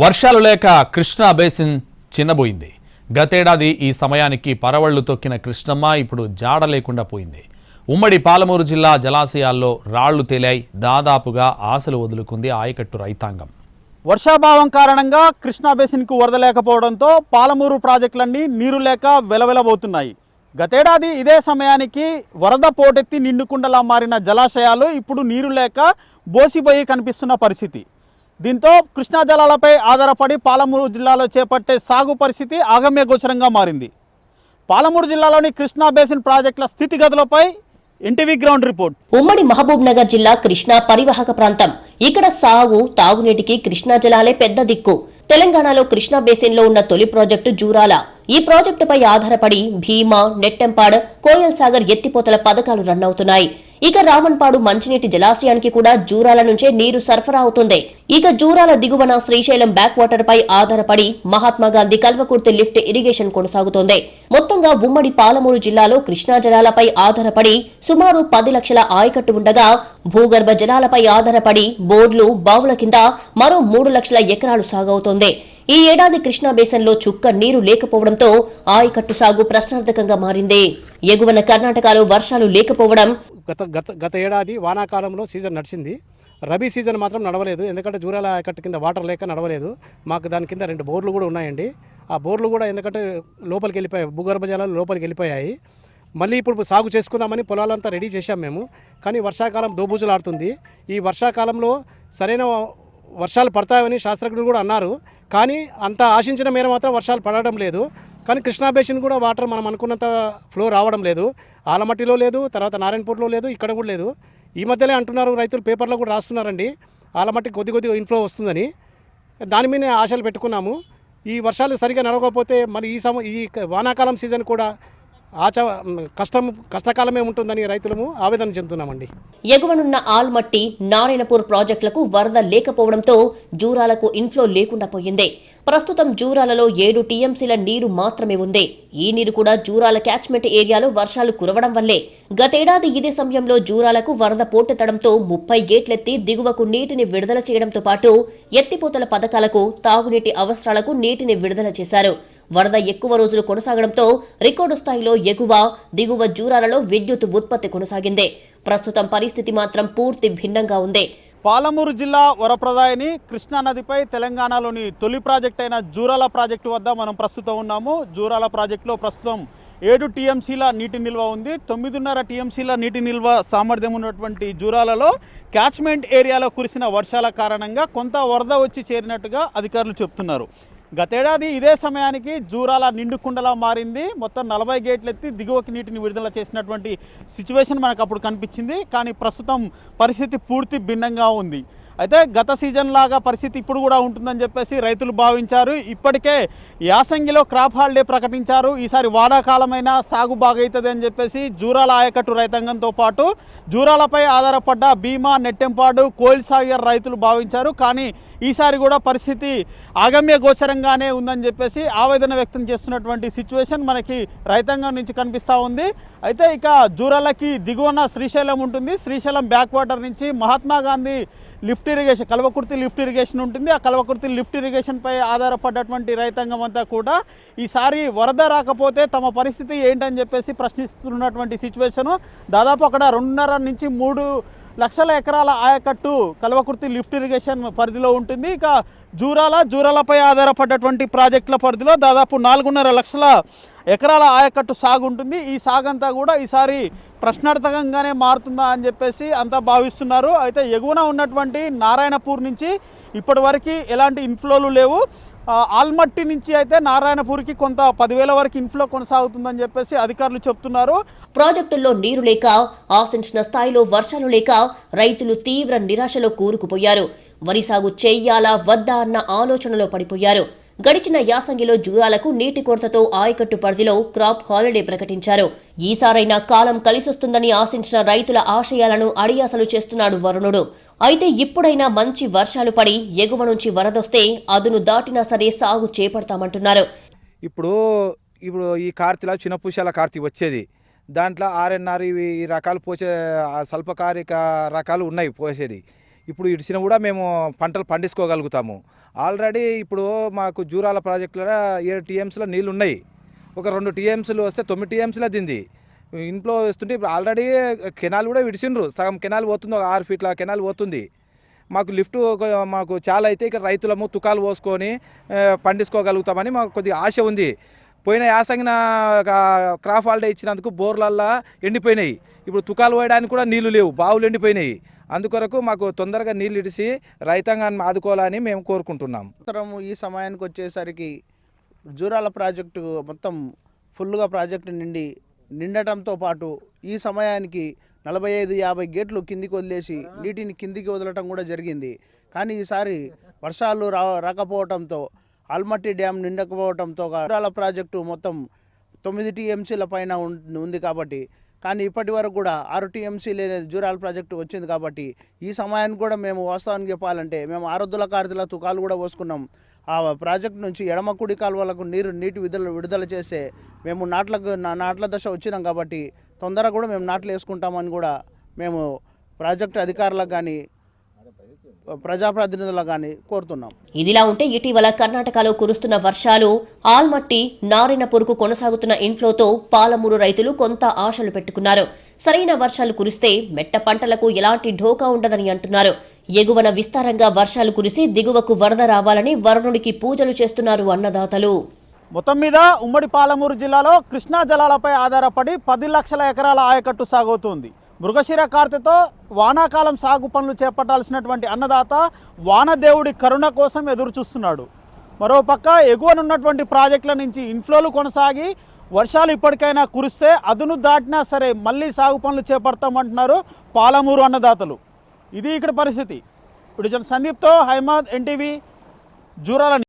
వర్షాలు లేక కృష్ణా బేసిన్ చిన్నబోయింది. గతేడాది ఈ సమయానికి పరవళ్ళు తొక్కిన కృష్ణమ్మ ఇప్పుడు జాడ లేకుండా పోయింది. ఉమ్మడి పాలమూరు జిల్లా జలాశయాల్లో రాళ్ళు తేలాయి దాదాపుగా ఆశలు వదులుకుంది ఆయకట్టు రైతాంగం. వర్షాభావం కారణంగా కృష్ణా బేసిన్కు వరద లేకపోవడంతో పాలమూరు ప్రాజెక్టులన్నీ నీరు లేక వెలవెలబోతున్నాయి. గతేడాది ఇదే సమయానికి వరద పోటెత్తి నిండుకుండలా మారిన జలాశయాలు ఇప్పుడు నీరు లేక బోసిపోయి కనిపిస్తున్న పరిస్థితి. దీంతో కృష్ణా జలాలపై ఆధారపడి పాలమూరు జిల్లాలో చేపట్టే సాగు పరిస్థితి ఆగమ్య గోచరంగా మారింది. పాలమూరు జిల్లాలోని కృష్ణా బేసిన్ ప్రాజెక్టుల స్థితిగతులపై ఎన్టీవీ గ్రౌండ్ రిపోర్ట్. ఉమ్మడి మహబూబ్ నగర్ జిల్లా కృష్ణా పరివాహక ప్రాంతం. ఇక్కడ సాగు తాగునీటికి కృష్ణా జలాలే పెద్ద దిక్కు. తెలంగాణలో కృష్ణా బేసిన్లో ఉన్న తొలి ప్రాజెక్టు జూరాల. ఈ ప్రాజెక్టుపై ఆధారపడి భీమా నెట్టెంపాడ్ కోయల్ సాగర్ ఎత్తిపోతల పథకాలు రన్ అవుతున్నాయి. ఇక రామన్పాడు మంచినీటి జలాశయానికి కూడా జూరాల నుంచే నీరు సరఫరా అవుతుంది. ఇక జూరాల దిగువన శ్రీశైలం బ్యాక్ వాటర్ పై ఆధారపడి మహాత్మాగాంధీ కల్వకుర్తి లిఫ్ట్ ఇరిగేషన్ కొనసాగుతోంది. మొత్తంగా ఉమ్మడి పాలమూరు జిల్లాలో కృష్ణా జలాలపై ఆధారపడి సుమారు పది లక్షల ఆయకట్టు ఉండగా భూగర్భ జలాలపై ఆధారపడి బోర్లు బావుల కింద మరో మూడు లక్షల ఎకరాలు సాగవుతోంది. ఈ ఏడాది కృష్ణా బేసన్లో చుక్క నీరు లేకపోవడంతో ఆయకట్టు సాగు ప్రశ్నార్థకంగా మారింది. ఎగువన కర్ణాటకలో వర్షాలు లేకపోవడం గత గత గత ఏడాది వానాకాలంలో సీజన్ నడిచింది. రబీ సీజన్ మాత్రం నడవలేదు. ఎందుకంటే జూరాల కట్ట కింద వాటర్ లేక నడవలేదు. మాకు దాని కింద రెండు బోర్లు కూడా ఉన్నాయండి. ఆ బోర్లు కూడా ఎందుకంటే లోపలికి వెళ్ళిపోయాయి. భూగర్భ జలాలు లోపలికి వెళ్ళిపోయాయి. మళ్ళీ ఇప్పుడు సాగు చేసుకుందామని పొలాలంతా రెడీ చేశాం మేము. కానీ వర్షాకాలం దోబూజులాడుతుంది. ఈ వర్షాకాలంలో సరైన వర్షాలు పడతాయని శాస్త్రజ్ఞులు కూడా అన్నారు. కానీ అంత ఆశించిన మేర మాత్రం వర్షాలు పడడం లేదు. కానీ కృష్ణా బేసిన్ కూడా వాటర్ మనం అనుకున్నంత ఫ్లో రావడం లేదు. ఆలమట్టిలో లేదు తర్వాత నారాయణపూర్లో లేదు ఇక్కడ కూడా లేదు. ఈ మధ్యలో అంటున్నారు రైతులు పేపర్లో కూడా రాస్తున్నారండి. ఆలమట్టి కొద్ది కొద్దిగా ఇన్ఫ్లో వస్తుందని. దాని మీదనే ఆశలు పెట్టుకున్నాము. ఈ వర్షాలు సరిగా నడవకపోతే మరి ఈ సమ ఈ వానాకాలం సీజన్ కూడా ఆచ కష్టం కష్టకాలమే ఉంటుందని రైతులము ఆవేదన చెందుతున్నామండి. ఎగువనున్న ఆల్మట్టి నారాయణపూర్ ప్రాజెక్టులకు వరద లేకపోవడంతో జూరాలకు ఇన్ఫ్లో లేకుండా పోయింది. ప్రస్తుతం జూరాలలో ఏడు టీఎంసీల నీరు మాత్రమే ఉంది. ఈ నీరు కూడా జూరాల క్యాచ్మెంట్ ఏరియాలో వర్షాలు కురవడం వల్లే. గతేడాది ఇదే సమయంలో జూరాలకు వరద పోటెత్తడంతో ముప్పై గేట్లెత్తి దిగువకు నీటిని విడుదల చేయడంతో పాటు ఎత్తిపోతల పథకాలకు తాగునీటి అవసరాలకు నీటిని విడుదల చేశారు. వరద ఎక్కువ రోజులు కొనసాగడంతో రికార్డు స్థాయిలో ఎగువ దిగువ జూరాలలో విద్యుత్ ఉత్పత్తి కొనసాగింది. ప్రస్తుతం పరిస్థితి మాత్రం పూర్తి భిన్నంగా ఉంది. పాలమూరు జిల్లా వరప్రదాయని కృష్ణా నదిపై తెలంగాణలోని తొలి ప్రాజెక్ట్ అయిన జూరాల ప్రాజెక్టు వద్ద మనం ప్రస్తుతం ఉన్నాము. జూరాల ప్రాజెక్టులో ప్రస్తుతం ఏడు టీఎంసీల నీటి నిల్వ ఉంది. తొమ్మిదిన్నర టీఎంసీల నీటి నిల్వ సామర్థ్యం ఉన్నటువంటి జూరాలలో క్యాచ్మెంట్ ఏరియాలో కురిసిన వర్షాల కారణంగా కొంత వరద వచ్చి చేరినట్టుగా అధికారులు చెప్తున్నారు. గతేడాది ఇదే సమయానికి జూరాల నిండుకుండలా మారింది. మొత్తం నలభై గేట్లు ఎత్తి దిగువకి నీటిని విడుదల చేసినటువంటి సిచ్యువేషన్ మనకు అప్పుడు కనిపించింది. కానీ ప్రస్తుతం పరిస్థితి పూర్తి భిన్నంగా ఉంది. అయితే గత సీజన్ లాగా పరిస్థితి ఇప్పుడు కూడా ఉంటుందని చెప్పేసి రైతులు భావించారు. ఇప్పటికే యాసంగిలో క్రాప్ హాలిడే ప్రకటించారు. ఈసారి వానాకాలమైన సాగు బాగవుతుంది అని చెప్పేసి జూరాల ఆయకట్టు రైతాంగంతో పాటు జూరాలపై ఆధారపడ్డ భీమా నెట్టెంపాడు కోయిల్ సాగర్ రైతులు భావించారు. కానీ ఈసారి కూడా పరిస్థితి ఆగమ్య గోచరంగానే ఉందని చెప్పేసి ఆవేదన వ్యక్తం చేస్తున్నటువంటి సిచ్యువేషన్ మనకి రైతాంగం నుంచి కనిపిస్తూ ఉంది. అయితే ఇక జూరాలకి దిగువన శ్రీశైలం ఉంటుంది. శ్రీశైలం బ్యాక్ వాటర్ నుంచి Mahatma Gandhi lift irrigation Kalwakurthy lift irrigation ఉంటుంది. ఆ కల్వకుర్తి లిఫ్ట్ ఇరిగేషన్పై ఆధారపడ్డటువంటి రైతాంగం అంతా కూడా ఈసారి వరద రాకపోతే తమ పరిస్థితి ఏంటని చెప్పేసి ప్రశ్నిస్తున్నటువంటి సిచ్యువేషను దాదాపు అక్కడ రెండున్నర నుంచి మూడు లక్షల ఎకరాల ఆయకట్టు కల్వకుర్తి లిఫ్ట్ ఇరిగేషన్ పరిధిలో ఉంటుంది. ఇక జూరాల జూరాలపై ఆధారపడ్డటువంటి ప్రాజెక్టుల పరిధిలో దాదాపు నాలుగున్నర లక్షల ఎకరాల ఆయకట్టు సాగు ఉంటుంది ఈ సాగంతా కూడా ఈసారి ప్రశ్నార్థకంగానే మారుతుందా అని చెప్పేసి అంతా భావిస్తున్నారు. అయితే ఎగువన ఉన్నటువంటి నారాయణపూర్ నుంచి ఇప్పటి వరకు ఎలాంటి ఇన్ఫ్లోలు లేవు. ఆల్మట్టి నుంచి అయితే నారాయణపూర్కి కొంత పదివేల వరకు ఇన్ఫ్లో కొనసాగుతుందని చెప్పేసి అధికారులు చెప్తున్నారు. ప్రాజెక్టుల్లో నీరు లేక ఆశించిన స్థాయిలో వర్షాలు లేక రైతులు తీవ్ర నిరాశలో కూరుకుపోయారు. వరి సాగు చేయాలా వద్దా అన్న ఆలోచనలో పడిపోయారు. గడిచిన యాసంగిలో జూరాలకు నీటి కొరతతో ఆయకట్టు పరిధిలో క్రాప్ హాలిడే ప్రకటించారు. ఈసారైనా కాలం కలిసొస్తుందని ఆశించిన రైతుల ఆశయాలను అడియాసలు చేస్తున్నాడు వరుణుడు. అయితే ఇప్పుడైనా మంచి వర్షాలు పడి ఎగువ నుంచి వరదొస్తే అదును దాటినా సరే సాగు చేపడతామంటున్నారు. ఇప్పుడు ఇప్పుడు ఈ కార్తీలో చిన్న పుష్యాల కార్తీ వచ్చేది. దాంట్లో ఆర్ఎన్ఆర్ ఇవి రకాలు పోసే స్వల్పకారిక రకాలు ఉన్నాయి పోసేది. ఇప్పుడు ఇడిచిన కూడా మేము పంటలు పండించుకోగలుగుతాము ఆల్రెడీ ఇప్పుడు మాకు జూరాల ప్రాజెక్టులో ఏడు టీఎంసీలో నీళ్ళు ఉన్నాయి ఒక రెండు టీఎంసీలు వస్తే తొమ్మిది టీఎంసీలో దింది. ఇంట్లో వస్తుంటే ఇప్పుడు ఆల్రెడీ కెనాల్ కూడా విడిచిండ్రు సగం కెనాల్ పోతుంది ఒక ఆరు ఫీట్ల కెనాల్ పోతుంది. మాకు లిఫ్ట్ మాకు చాలా అయితే ఇక్కడ రైతులము తుకాలు పోసుకొని పండించుకోగలుగుతామని మాకు కొద్దిగా ఆశ ఉంది. పోయిన యాసంగిన క్రాప్ హాలిడే ఇచ్చినందుకు బోర్లల్లా ఎండిపోయినాయి. ఇప్పుడు తుకాలు పోయడానికి కూడా నీళ్ళు లేవు. బావులు ఎండిపోయినాయి. అందుకొరకు మాకు తొందరగా నీళ్ళు ఇడిసి రైతాంగాన్ని ఆదుకోవాలని మేము కోరుకుంటున్నాం. ఈ సమయానికి వచ్చేసరికి జూరాల ప్రాజెక్టు మొత్తం ఫుల్గా ప్రాజెక్టు నిండి నిండటంతో పాటు ఈ సమయానికి నలభై ఐదు యాభై గేట్లు కిందికి వదిలేసి నీటిని కిందికి వదలటం కూడా జరిగింది. కానీ ఈసారి వర్షాలు రా రాకపోవడంతో ఆల్మట్టి డ్యామ్ నిండకపోవడంతో జూరాల ప్రాజెక్టు మొత్తం తొమ్మిది టీఎంసీల పైన ఉం- ఉంది కాబట్టి కానీ ఇప్పటి వరకు కూడా ఆర్టీఎంసీ లేదా జూరాల ప్రాజెక్టు వచ్చింది కాబట్టి ఈ సమయానికి కూడా మేము వాస్తవానికి చెప్పాలంటే మేము ఆరుద్దుల కారుతుల తుకాలు కూడా పోసుకున్నాం. ఆ ప్రాజెక్ట్ నుంచి ఎడమ కుడి కాలువలకు నీరు నీటి విడుదల విడుదల చేస్తే మేము నాట్లకు నా- నాట్ల దశ వచ్చినాం కాబట్టి తొందరగా కూడా మేము నాట్లు వేసుకుంటామని కూడా మేము ప్రాజెక్ట్ అధికారులకు కానీ ప్రజాప్రతినిధులకు కానీ కోరుతున్నాం. ఇదిలా ఉంటే ఇటీవల కర్ణాటకలో కురుస్తున్న వర్షాలు ఆల్మట్టి నారిన పురుగు కొనసాగుతున్న ఇన్ఫ్లోతో పాలమూరు రైతులు కొంత ఆశలు పెట్టుకున్నారు. సరైన వర్షాలు కురిస్తే మెట్ట పంటలకు ఎలాంటి ఢోకా ఉండదని అంటున్నారు. ఎగువన విస్తారంగా వర్షాలు కురిసి దిగువకు వరద రావాలని వరుణుడికి పూజలు చేస్తున్నారు అన్నదాతలు. మొత్తం మీద ఉమ్మడి పాలమూరు జిల్లాలో కృష్ణా జలాలపై ఆధారపడి పది లక్షల ఎకరాల ఆయకట్టు సాగుతుంది మృగశిర కార్తెతో వానాకాలం సాగు పనులు చేపట్టాల్సినటువంటి అన్నదాత వానదేవుడి కరుణ కోసం ఎదురు చూస్తున్నాడు మరోపక్క ఎగువనున్నటువంటి ప్రాజెక్టుల నుంచి ఇన్ఫ్లోలు కొనసాగి వర్షాలు ఇప్పటికైనా కురిస్తే అదును దాటినా సరే మళ్ళీ సాగు పనులు చేపడతామంటున్నారు పాలమూరు అన్నదాతలు. ఇది ఇక్కడ పరిస్థితి. ఇప్పుడు సందీప్తో హైమాద్ ఎన్టీవీ జూరాల